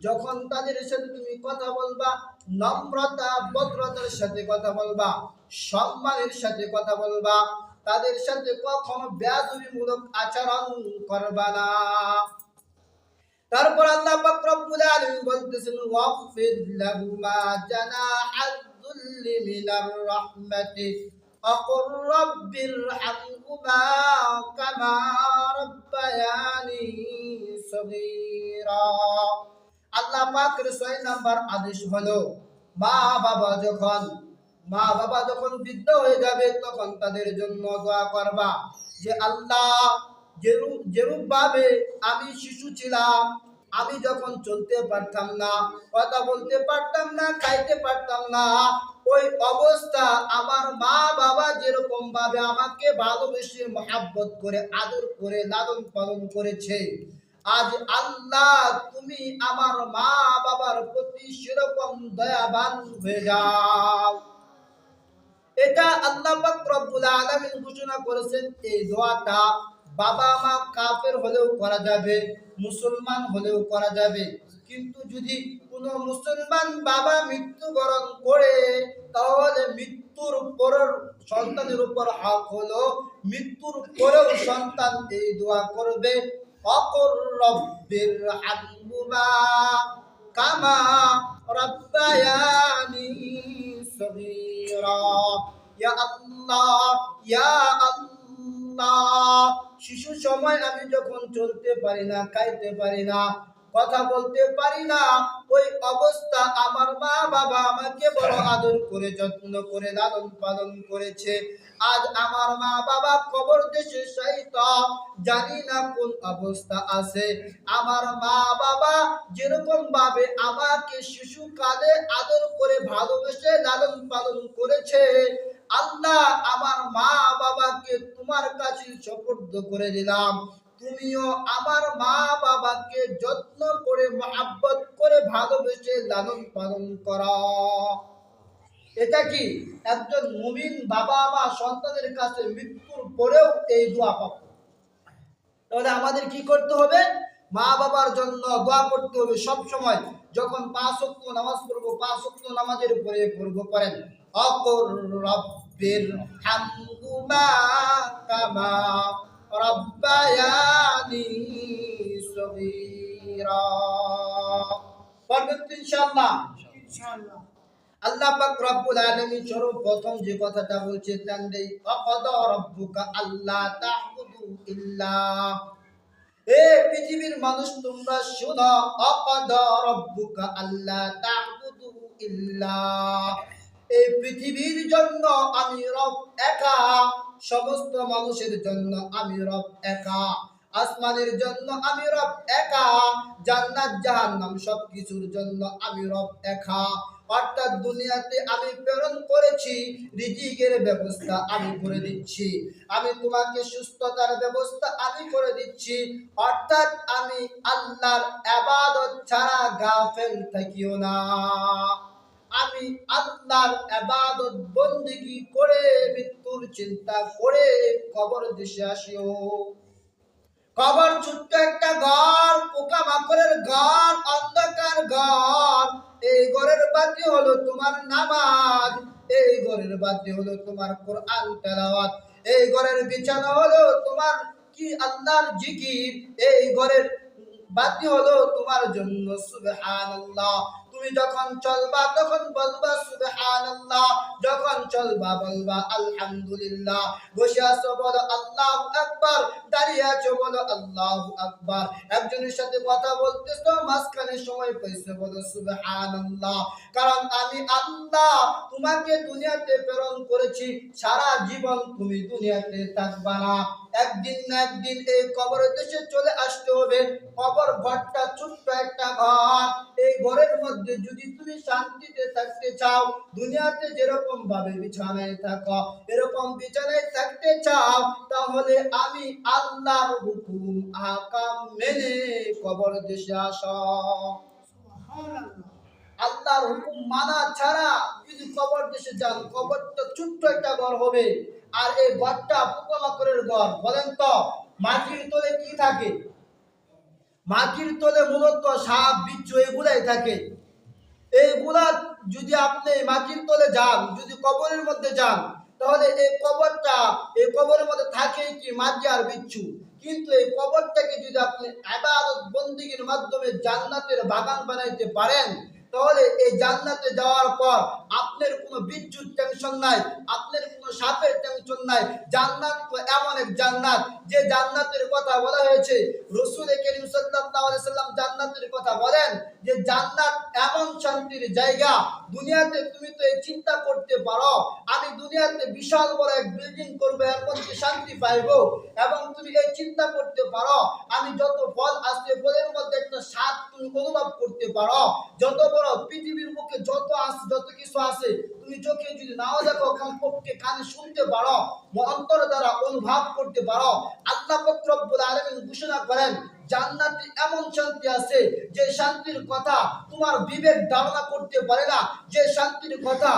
যখন তাদের সাথে তুমি কথা বলবা, নম্রতা, ভদ্রতার সাথে কথা বলবা, সম্মানের সাথে কথা বলবা, তাদের সাথে কখনো ব্যাধুরিমূলক আচরণ করবা না। তারপর আল্লাহ পাক রব্বুল আলামিন বলতেছেন ওয়াফিদ লাহুমা জানা যুল্লি মিনার রাহমাতি, অকুর রব্বিরহামহুমা কামা ছয় নাম্বার আদেশ হলো, মা বাবা যখন, মা বাবা যখন বৃদ্ধ হয়ে যাবে, তখন তাদের জন্য দোয়া করবা যে আল্লাহ, যেরূপ ভাবে আমি শিশু ছিলাম, আমি যখন চলতে পারতাম না, কথা বলতে পারতাম না, খাইতে পারতাম না, ওই অবস্থা আমার মা বাবা যেরকম ভাবে আমাকে ভালোবেসে মহাব্বত করে, আদর করে, লালন পালন করেছে আজ আল্লাহ তুমি আমার মা বাবার প্রতি সেরকম দয়াবান হয়ে যাও। এটা আল্লাহ রব্বুল আলামিন ঘোষণা করেছেন, এই দোয়াটা বাবা মা কাফের হলেও করা যাবে, মুসলমান হলেও করা যাবে। কিন্তু যদি কোনো মুসলমান বাবা মৃত্যুবরণ করে, তাহলে মৃত্যুর পরের সন্তানের উপর হক হলো, মৃত্যুর পরেও সন্তান এই দোয়া করবে। অকর رب ارحمهما কামা ربياني صغيرا ইয়া الله ইয়া الله শিশু সময় আমি যখন চলতে পারি না, খাইতে পারি না কথা বলতে পারি না। ওই অবস্থা আমার মা বাবা আমাকে বড় আদর করে, যত্ন করে, লালন পালন করেছে। আজ আমার মা বাবা কবর দেশে সহিত জানি না কোন অবস্থা আছে। আমার মা বাবা যেরকম ভাবে আমাকে শিশুকালে আদর করে, ভালোবেসে লালন পালন করেছে, আল্লাহ আমার মা বাবাকে তোমার কাছে সুপর্দ করে দিলাম। তুমিও আমার মা বাবাকে যত্ন করে, মহাব্বত করে ভালোবেসে লালন পালন করা। এটা কি একজন মুমিন বাবা মা সন্তানের কাছে মৃত্যুর পরেও এই দোয়া পাবে? তাহলে আমাদের কি করতে হবে? মা বাবার জন্য দোয়া করতে হবে সব সময় যখন পাঁচ ওয়াক্ত নামাজ পড়ব, পাঁচ ওয়াক্ত নামাজের উপরে পড়ব করেন অকর রব্বির হামহুমা কামা রব্বায়ানি সগীরা। পড়বেন ইনশাআল্লাহ? ইনশাআল্লাহ। আল্লাহ পাক রব্বুল আলামিন সর্বপ্রথম যে কথাটা বলছে তান্ডে অকদ রব্বুকা আল্লাহ তা'বুদু ইল্লা। এ পৃথিবীর মানুষ তোমরা অকদ রব্বুকা আল্লাহ ইল্লা। এই পৃথিবীর জন্য আমি রব একা। সমস্ত মানুষের জন্য আমি রব একা। আসমানের জন্য আমি রব একা। জান্নাত, জাহান্নাম সবকিছুর জন্য আমি রব একা। অর্থাৎ দুনিয়াতে আমি প্রেরণ করেছি, রিজিকের ব্যবস্থা আমি করে দিচ্ছি। আমি তোমাকে সুস্থতার ব্যবস্থা আমি করে দিচ্ছি। অর্থাৎ আমি আল্লাহর আবাদত ছাড়া গাফেল থাকিও না। আমি আল্লাহর আবাদত বন্দিগি করে চিন্তা করে কবর দেশে আসিও। কবর ছোট্ট একটা ঘর পোকা মাকড়ের ঘর, অন্ধকার ঘর। এই ঘরের বাতি হলো তোমার নামাজ, এই ঘরের বাতি হলো তোমার কোরআন তেলাওয়াত। এই ঘরের বিছানা হলো তোমার কি আল্লাহর জিকির, এই ঘরের বাতি হলো তোমার জন্য সুবহানাল্লাহ। তুমি যখন চলবা, তখন বলবা, সুবহানাল্লাহ। যখন চলবা, বলবা, আলহামদুলিল্লাহ। বসে আছো, বলো, আল্লাহু আকবার। দাঁড়িয়ে আছো, বলো, আল্লাহু আকবার। একজনের সাথে কথা বলতেছো, মাঝখানে সময় পাইছো, বলো, সুবহানাল্লাহ। কারণ আমি আল্লাহ, তোমাকে দুনিয়াতে প্রেরণ করেছি। সারা জীবন তুমি দুনিয়াতে থাকবা না। একদিন না একদিন এই কবর দেশে চলে আসতে হবে। কবর ঘরটা ছোট্ট একটা ঘর। এই ঘরের মধ্যে যদি তুমি শান্তিতে থাকতে চাও দুনিয়াতে যেরকম ভাবে বিছানায় থাকো এরকম বিছানায় থাকতে চাও তাহলে আমি আল্লাহর হুকুম আকাম মেনে কবর দেশে আসো। আল্লাহর হুকুম মানা ছাড়া যদি কবর দেশে যান কবরটা ছোট্ট একটা ঘর হবে। আর এই ঘরটা পোকামাকড়ের ঘর বলেন তো মাটির তলে কি থাকে? মাটির তলে মূলত সাপ বিচ্ছু এগুলাই থাকে। এইগুলা যদি আপনি মাটির তলে যান, যদি কবরের মধ্যে যান, তাহলে এই কবরটা, এই কবরের মধ্যে থাকে কি মাটি আর বিচ্ছু? কিন্তু এই কবরটাকে যদি আপনি আবাদত বন্দীগীর মাধ্যমে জান্নাতের বাগান বানাইতে পারেন, তাহলে এই জান্নাতে যাওয়ার পর আপনার কোনো বিদ্যুৎ টেনশন নাই, আপনার কোনো সাপের টেনশন নাই, জান্নাত তো এমন এক জান্নাত, যে জান্নাতের কথা বলা হয়েছে রসুল করিম সাল্লাম জান্নাতের কথা বলেন, যে জান্নাত এমন শান্তির জায়গা, দুনিয়াতে তুমি তো এই চিন্তা করতে পারো, আমি দুনিয়াতে বিশাল বড় এক বিল্ডিং করব শান্তি পাইবো, এবং তুমি এই চিন্তা করতে পারো, আমি যত ফল আসছে, ফলের মধ্যে একটা স্বাদ তুমি অনুভব করতে পারো, যত বড় পৃথিবীর মুখে যত আছে, যত কিছু তুমি চোখে যদি নাও দেখো, কমপক্ষে কানে শুনতে পারো অন্তর দ্বারা অনুভব করতে পারো। আল্লাহ রব্বুল আলামিন ঘোষণা করেন, জান্নাতে এমন শান্তি আছে যে শান্তির কথা তোমার বিবেক ধারণা করতে পারে না। যে শান্তির কথা